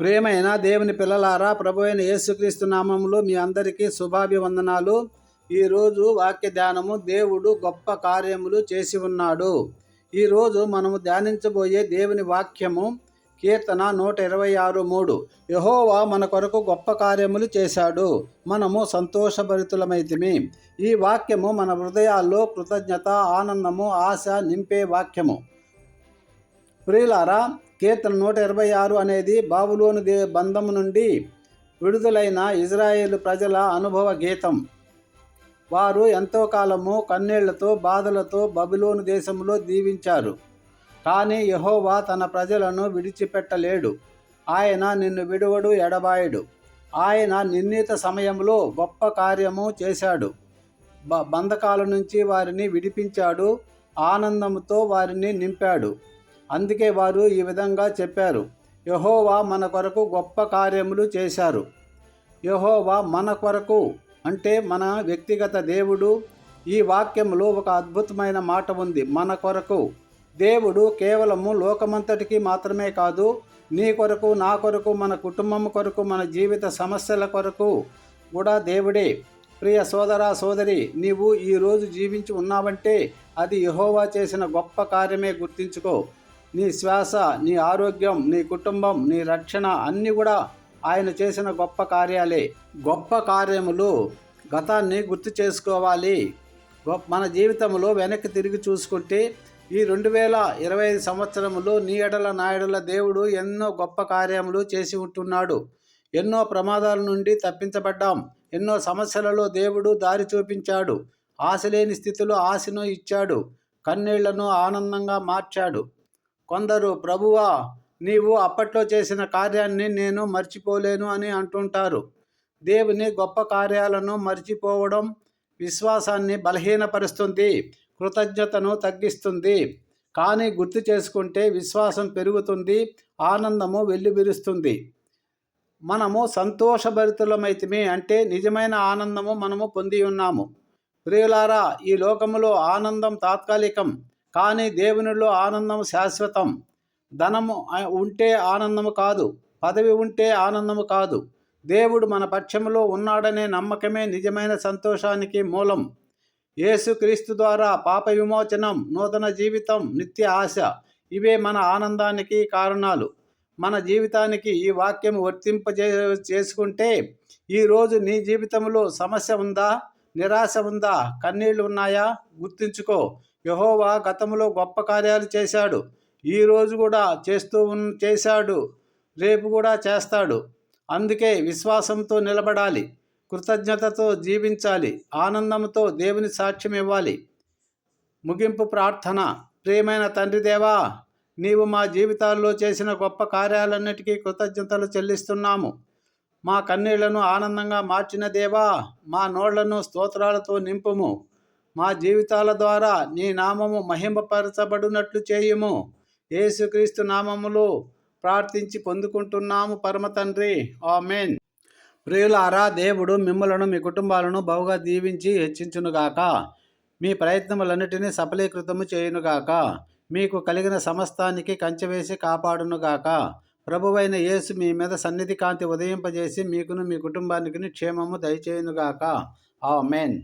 ప్రేమైన దేవుని పిల్లలారా ప్రభు అయిన యేసుక్రీస్తు నామంలో మీ అందరికీ శుభాభివందనాలు. ఈరోజు వాక్య ధ్యానము దేవుడు గొప్ప కార్యములు చేసి ఉన్నాడు. ఈరోజు మనము ధ్యానించబోయే దేవుని వాక్యము కీర్తన నూట ఇరవై ఆరు మూడు. యహోవా మన కొరకు గొప్ప కార్యములు చేశాడు. మనము సంతోషభరితులమైతిమి. ఈ వాక్యము మన హృదయాల్లో కృతజ్ఞత ఆనందము ఆశ నింపే వాక్యము. ప్రియులారా కీర్తన నూట ఇరవై ఆరు అనేది బాబులోని దే బంధం నుండి విడుదలైన ఇజ్రాయేల్ ప్రజల అనుభవ గీతం. వారు ఎంతో కాలము కన్నీళ్ళతో బాధలతో బబులోను దేశంలో దీవించారు కానీ యహోవా తన ప్రజలను విడిచిపెట్టలేడు. ఆయన నిన్ను విడువడు ఎడబాయడు. ఆయన నిర్ణీత సమయంలో గొప్ప కార్యము చేశాడు. బ బంధకాల నుంచి వారిని విడిపించాడు. ఆనందంతో వారిని నింపాడు. అందుకే వారు ఈ విధంగా చెప్పారు. యహోవా మన కొరకు గొప్ప కార్యములు చేశారు. యహోవా మన కొరకు అంటే మన వ్యక్తిగత దేవుడు. ఈ వాక్యంలో ఒక అద్భుతమైన మాట ఉంది. మన కొరకు. దేవుడు కేవలము లోకమంతటికి మాత్రమే కాదు నీ కొరకు నా కొరకు మన కుటుంబం కొరకు మన జీవిత సమస్యల కొరకు కూడా దేవుడే. ప్రియ సోదర సోదరి నీవు ఈరోజు జీవించి ఉన్నావంటే అది యహోవా చేసిన గొప్ప కార్యమే గుర్తించుకో. నీ శ్వాస నీ ఆరోగ్యం నీ కుటుంబం నీ రక్షణ అన్నీ కూడా ఆయన చేసిన గొప్ప కార్యాలే. గొప్ప కార్యములు గతాన్ని గుర్తు చేసుకోవాలి. మన జీవితంలో వెనక్కి తిరిగి చూసుకుంటే ఈ రెండు వేల ఇరవై ఐదు సంవత్సరములో నీ ఎడల నా ఎడల దేవుడు ఎన్నో గొప్ప కార్యములు చేసి ఉంటున్నాడు. ఎన్నో ప్రమాదాల నుండి తప్పించబడ్డాం. ఎన్నో సమస్యలలో దేవుడు దారి చూపించాడు. ఆశ లేని స్థితిలో ఆశను ఇచ్చాడు. కన్నీళ్ళను ఆనందంగా మార్చాడు. కొందరు ప్రభువా నీవు అప్పట్లో చేసిన కార్యాన్ని నేను మర్చిపోలేను అని అంటుంటారు. దేవుని గొప్ప కార్యాలను మర్చిపోవడం విశ్వాసాన్ని బలహీనపరుస్తుంది కృతజ్ఞతను తగ్గిస్తుంది. కానీ గుర్తు చేసుకుంటే విశ్వాసం పెరుగుతుంది ఆనందము వెల్లువిరుస్తుంది మనము సంతోషభరితులమైతిమి అంటే నిజమైన ఆనందము మనము పొంది ఉన్నాము. ప్రియులారా ఈ లోకములో ఆనందం తాత్కాలికం. కానీ దేవునిలో ఆనందం శాశ్వతం. ధనము ఉంటే ఆనందము కాదు. పదవి ఉంటే ఆనందము కాదు. దేవుడు మన పక్షంలో ఉన్నాడనే నమ్మకమే నిజమైన సంతోషానికి మూలం. యేసుక్రీస్తు ద్వారా పాప విమోచనం నూతన జీవితం నిత్య ఆశ ఇవే మన ఆనందానికి కారణాలు. మన జీవితానికి ఈ వాక్యం వర్తింపజే చేసుకుంటే ఈరోజు నీ జీవితంలో సమస్య ఉందా? నిరాశ ఉందా? కన్నీళ్ళు ఉన్నాయా? గుర్తుంచుకో. యహోవా గతంలో గొప్ప కార్యాలు చేశాడు. ఈరోజు కూడా చేస్తూ చేశాడు. రేపు కూడా చేస్తాడు. అందుకే విశ్వాసంతో నిలబడాలి. కృతజ్ఞతతో జీవించాలి. ఆనందంతో దేవుని సాక్ష్యం ఇవ్వాలి. ముగింపు ప్రార్థన. ప్రియమైన తండ్రి దేవా నీవు మా జీవితాల్లో చేసిన గొప్ప కార్యాలన్నిటికీ కృతజ్ఞతలు చెల్లిస్తున్నాము. మా కన్నీళ్ళను ఆనందంగా మార్చిన దేవా మా నోళ్ళను స్తోత్రాలతో నింపుము. మా జీవితాల ద్వారా నీ నామము మహింపరచబడినట్లు చేయుము. యేసుక్రీస్తు నామములో ప్రార్థించి పొందుకుంటున్నాము పరమ తండ్రి. ఆమెన్. ప్రియులారా దేవుడు మిమ్మలను మీ కుటుంబాలను బహుగా దీవించి హెచ్చించునుగాక. మీ ప్రయత్నములన్నిటినీ సఫలీకృతము చేయునుగాక. మీకు కలిగిన సమస్తానికి కంచెవేసి కాపాడునుగాక. ప్రభువైన యేసు మీ మీద సన్నిధి కాంతి ఉదయింపజేసి మీకును మీ కుటుంబానికి క్షేమము దయచేయునుగాక. ఆ మెయిన్